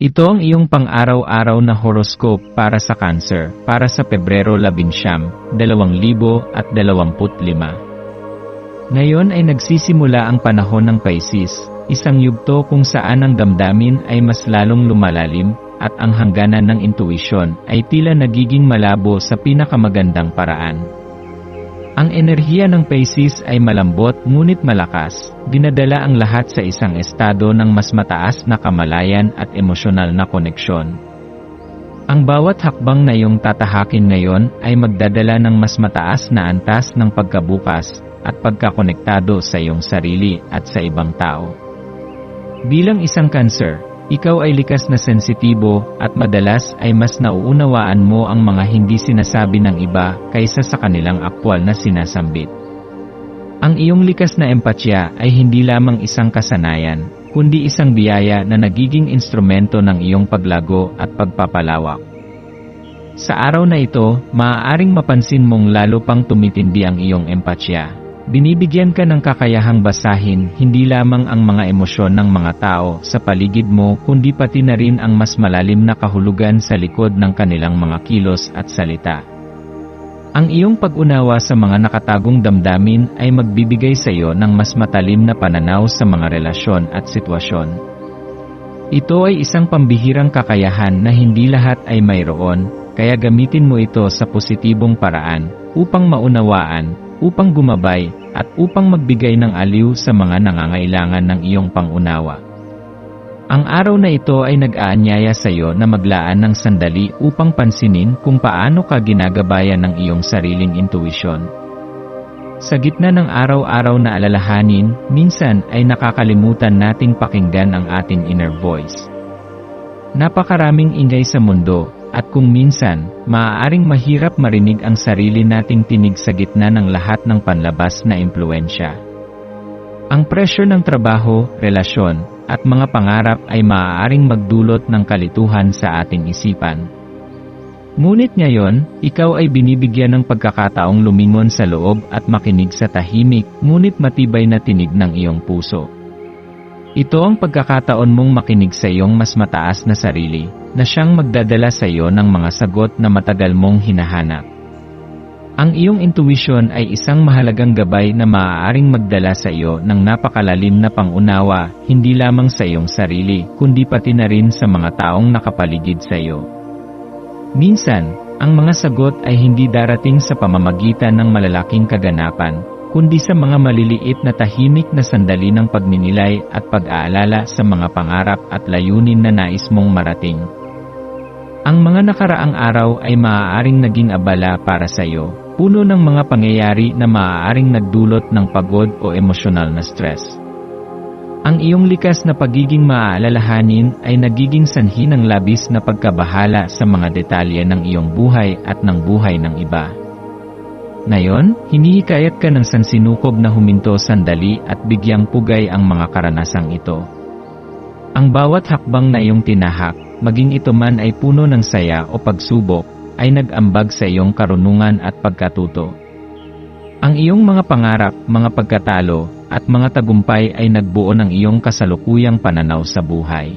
Ito ang iyong pang-araw-araw na horoscope para sa Cancer, para sa Pebrero 11, 2025. Ngayon ay nagsisimula ang panahon ng Pisces, isang yugto kung saan ang damdamin ay mas lalong lumalalim, at ang hangganan ng intuisyon ay tila nagiging malabo sa pinakamagandang paraan. Ang enerhiya ng Pisces ay malambot ngunit malakas, dinadala ang lahat sa isang estado ng mas mataas na kamalayan at emosyonal na koneksyon. Ang bawat hakbang na iyong tatahakin ngayon ay magdadala ng mas mataas na antas ng pagkabukas at pagkakonektado sa iyong sarili at sa ibang tao. Bilang isang cancer, ikaw ay likas na sensitibo at madalas ay mas nauunawaan mo ang mga hindi sinasabi ng iba kaysa sa kanilang aktwal na sinasambit. Ang iyong likas na empatya ay hindi lamang isang kasanayan, kundi isang biyaya na nagiging instrumento ng iyong paglago at pagpapalawak. Sa araw na ito, maaaring mapansin mong lalo pang tumitindi ang iyong empatya. Binibigyan ka ng kakayahang basahin hindi lamang ang mga emosyon ng mga tao sa paligid mo kundi pati na rin ang mas malalim na kahulugan sa likod ng kanilang mga kilos at salita. Ang iyong pag-unawa sa mga nakatagong damdamin ay magbibigay sa iyo ng mas matalim na pananaw sa mga relasyon at sitwasyon. Ito ay isang pambihirang kakayahan na hindi lahat ay mayroon, kaya gamitin mo ito sa positibong paraan upang maunawaan, upang gumabay, at upang magbigay ng aliw sa mga nangangailangan ng iyong pangunawa. Ang araw na ito ay nag-aanyaya sa iyo na maglaan ng sandali upang pansinin kung paano ka ginagabayan ng iyong sariling intuisyon. Sa gitna ng araw-araw na alalahanin, minsan ay nakakalimutan nating pakinggan ang ating inner voice. Napakaraming ingay sa mundo, at kung minsan, maaaring mahirap marinig ang sarili nating tinig sa gitna ng lahat ng panlabas na impluensya. Ang pressure ng trabaho, relasyon, at mga pangarap ay maaaring magdulot ng kalituhan sa ating isipan. Ngunit ngayon, ikaw ay binibigyan ng pagkakataong lumingon sa loob at makinig sa tahimik, ngunit matibay na tinig ng iyong puso. Ito ang pagkakataon mong makinig sa iyong mas mataas na sarili, na siyang magdadala sa iyo ng mga sagot na matagal mong hinahanap. Ang iyong intuition ay isang mahalagang gabay na maaaring magdala sa iyo ng napakalalim na pangunawa, hindi lamang sa iyong sarili, kundi pati na rin sa mga taong nakapaligid sa iyo. Minsan, ang mga sagot ay hindi darating sa pamamagitan ng malalaking kaganapan, kundi sa mga maliliit na tahimik na sandali ng pagninilay at pag-aalala sa mga pangarap at layunin na nais mong marating. Ang mga nakaraang araw ay maaaring naging abala para sa iyo, puno ng mga pangyayari na maaaring nagdulot ng pagod o emosyonal na stress. Ang iyong likas na pagiging maaalalahanin ay nagiging sanhi ng labis na pagkabahala sa mga detalye ng iyong buhay at ng buhay ng iba. Ngayon, hinihikayat ka ng sansinukob na huminto sandali at bigyang pugay ang mga karanasang ito. Ang bawat hakbang na iyong tinahak, maging ito man ay puno ng saya o pagsubok, ay nag-ambag sa iyong karunungan at pagkatuto. Ang iyong mga pangarap, mga pagkatalo, at mga tagumpay ay nagbuo ng iyong kasalukuyang pananaw sa buhay.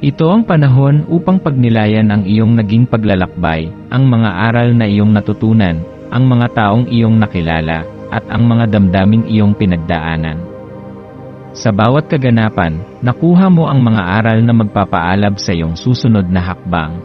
Ito ang panahon upang pagnilayan ang iyong naging paglalakbay, ang mga aral na iyong natutunan, ang mga taong iyong nakilala, at ang mga damdaming iyong pinagdaanan. Sa bawat kaganapan, nakuha mo ang mga aral na magpapaalab sa iyong susunod na hakbang.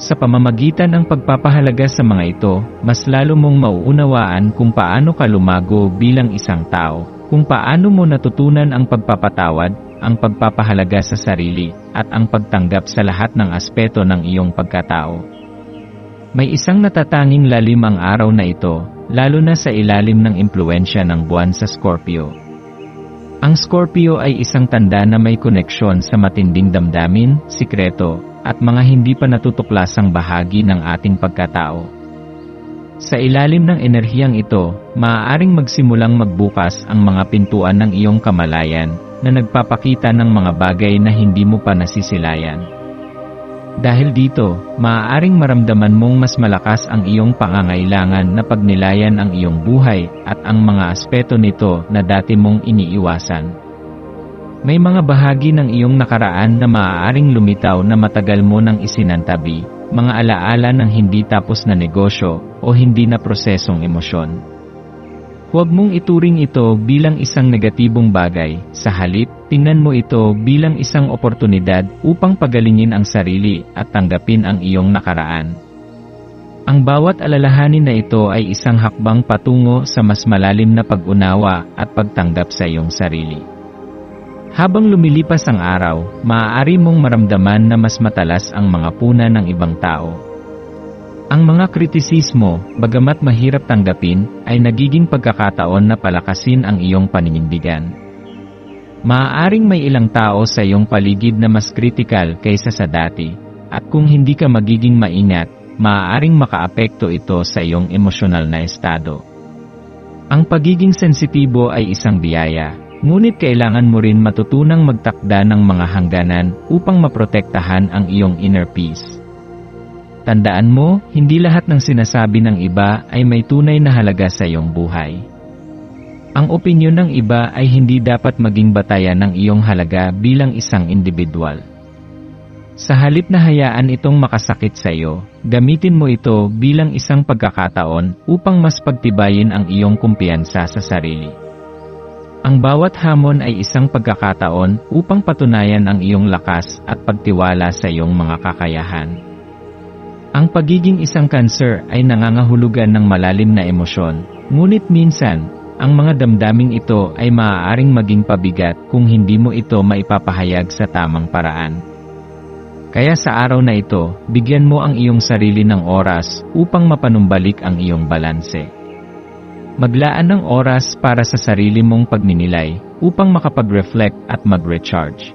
Sa pamamagitan ng pagpapahalaga sa mga ito, mas lalo mong mauunawaan kung paano ka lumago bilang isang tao, kung paano mo natutunan ang pagpapatawad, ang pagpapahalaga sa sarili, at ang pagtanggap sa lahat ng aspeto ng iyong pagkatao. May isang natatanging lalim ang araw na ito, lalo na sa ilalim ng impluensya ng buwan sa Scorpio. Ang Scorpio ay isang tanda na may koneksyon sa matinding damdamin, sikreto, at mga hindi pa natutuklasang bahagi ng ating pagkatao. Sa ilalim ng enerhiyang ito, maaaring magsimulang magbukas ang mga pintuan ng iyong kamalayan na nagpapakita ng mga bagay na hindi mo pa nasisilayan. Dahil dito, maaaring maramdaman mong mas malakas ang iyong pangangailangan na pagnilayan ang iyong buhay at ang mga aspeto nito na dati mong iniiwasan. May mga bahagi ng iyong nakaraan na maaaring lumitaw na matagal mo nang isinantabi, mga alaala ng hindi tapos na negosyo o hindi na prosesong emosyon. Huwag mong ituring ito bilang isang negatibong bagay, sa halip, tingnan mo ito bilang isang oportunidad upang pagalingin ang sarili at tanggapin ang iyong nakaraan. Ang bawat alalahanin na ito ay isang hakbang patungo sa mas malalim na pag-unawa at pagtanggap sa iyong sarili. Habang lumilipas ang araw, maaari mong maramdaman na mas matalas ang mga puna ng ibang tao. Ang mga kritisismo, bagamat mahirap tanggapin, ay nagiging pagkakataon na palakasin ang iyong paninindigan. Maaaring may ilang tao sa iyong paligid na mas kritikal kaysa sa dati, at kung hindi ka magiging maingat, maaaring makaapekto ito sa iyong emosyonal na estado. Ang pagiging sensitibo ay isang biyaya, Ngunit kailangan mo rin matutunang magtakda ng mga hangganan upang maprotektahan ang iyong inner peace. Tandaan mo, hindi lahat ng sinasabi ng iba ay may tunay na halaga sa iyong buhay. Ang opinyon ng iba ay hindi dapat maging batayan ng iyong halaga bilang isang individual. Sa halip na hayaan itong makasakit sa iyo, gamitin mo ito bilang isang pagkakataon upang mas pagtibayin ang iyong kumpiyansa sa sarili. Ang bawat hamon ay isang pagkakataon upang patunayan ang iyong lakas at pagtiwala sa iyong mga kakayahan. Ang pagiging isang cancer ay nangangahulugan ng malalim na emosyon, ngunit minsan, ang mga damdaming ito ay maaaring maging pabigat kung hindi mo ito maipapahayag sa tamang paraan. Kaya sa araw na ito, bigyan mo ang iyong sarili ng oras upang mapanumbalik ang iyong balanse. Maglaan ng oras para sa sarili mong pagninilay upang makapag-reflect at mag-recharge.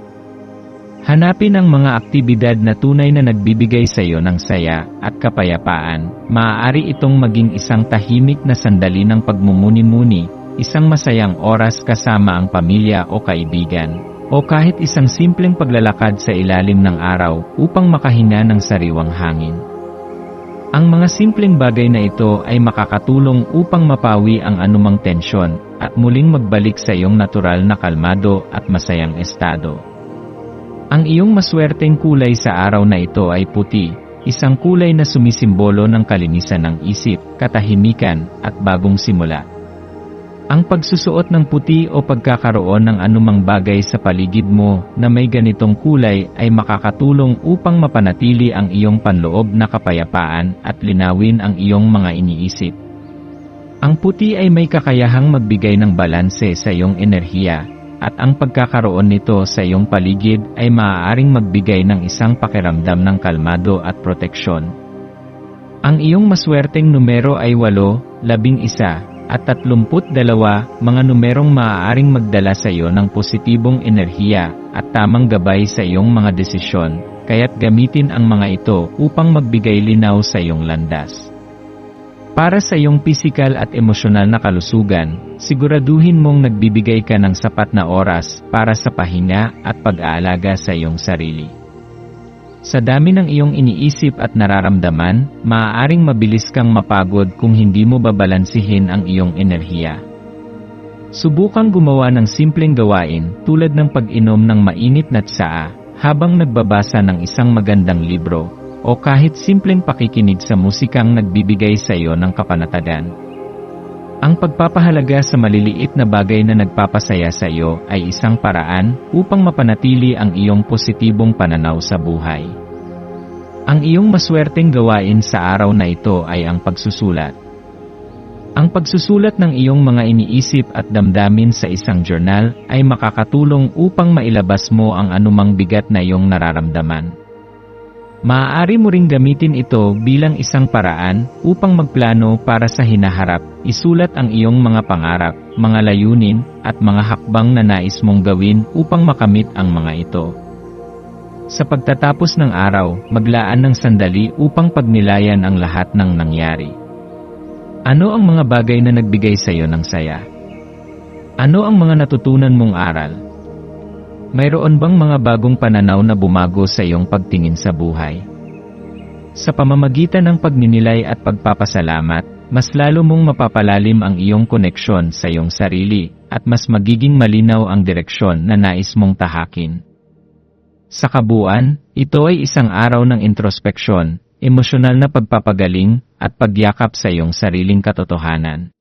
Hanapin ang mga aktibidad na tunay na nagbibigay sa iyo ng saya at kapayapaan. Maaari itong maging isang tahimik na sandali ng pagmumuni-muni, isang masayang oras kasama ang pamilya o kaibigan, o kahit isang simpleng paglalakad sa ilalim ng araw upang makahinga ng sariwang hangin. Ang mga simpleng bagay na ito ay makakatulong upang mapawi ang anumang tensyon at muling magbalik sa iyong natural na kalmado at masayang estado. Ang iyong maswerteng kulay sa araw na ito ay puti, isang kulay na sumisimbolo ng kalinisan ng isip, katahimikan, at bagong simula. Ang pagsusuot ng puti o pagkakaroon ng anumang bagay sa paligid mo na may ganitong kulay ay makakatulong upang mapanatili ang iyong panloob na kapayapaan at linawin ang iyong mga iniisip. Ang puti ay may kakayahang magbigay ng balanse sa iyong enerhiya, at ang pagkakaroon nito sa iyong paligid ay maaaring magbigay ng isang pakiramdam ng kalmado at proteksyon. Ang iyong maswerteng numero ay 8, 11, at 32 mga numerong maaaring magdala sa iyo ng positibong enerhiya at tamang gabay sa iyong mga desisyon, kaya't gamitin ang mga ito upang magbigay linaw sa iyong landas. Para sa iyong pisikal at emosyonal na kalusugan, siguraduhin mong nagbibigay ka ng sapat na oras para sa pahinga at pag-aalaga sa iyong sarili. Sa dami ng iyong iniisip at nararamdaman, maaaring mabilis kang mapagod kung hindi mo babalansihin ang iyong enerhiya. Subukang gumawa ng simpleng gawain tulad ng pag-inom ng mainit na tsaa habang nagbabasa ng isang magandang libro o kahit simpleng pakikinig sa musikang nagbibigay sa iyo ng kapanatagan. Ang pagpapahalaga sa maliliit na bagay na nagpapasaya sa iyo ay isang paraan upang mapanatili ang iyong positibong pananaw sa buhay. Ang iyong maswerteng gawain sa araw na ito ay ang pagsusulat. Ang pagsusulat ng iyong mga iniisip at damdamin sa isang journal ay makakatulong upang mailabas mo ang anumang bigat na iyong nararamdaman. Maaari mo ring gamitin ito bilang isang paraan upang magplano para sa hinaharap, isulat ang iyong mga pangarap, mga layunin, at mga hakbang na nais mong gawin upang makamit ang mga ito. Sa pagtatapos ng araw, maglaan ng sandali upang pagnilayan ang lahat ng nangyari. Ano ang mga bagay na nagbigay sa iyo ng saya? Ano ang mga natutunan mong aral? Mayroon bang mga bagong pananaw na bumago sa iyong pagtingin sa buhay? Sa pamamagitan ng pagninilay at pagpapasalamat, mas lalo mong mapapalalim ang iyong koneksyon sa iyong sarili at mas magiging malinaw ang direksyon na nais mong tahakin. Sa kabuuan, ito ay isang araw ng introspeksyon, emosyonal na pagpapagaling, at pagyakap sa iyong sariling katotohanan.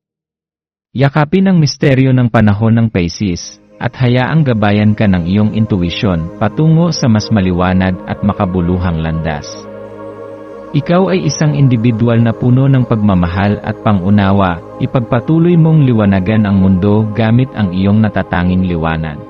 Yakapin ang misteryo ng panahon ng Pisces, at hayaang gabayan ka ng iyong intuwisyon patungo sa mas maliwanag at makabuluhang landas. Ikaw ay isang individual na puno ng pagmamahal at pangunawa, ipagpatuloy mong liwanagan ang mundo gamit ang iyong natatanging liwanag.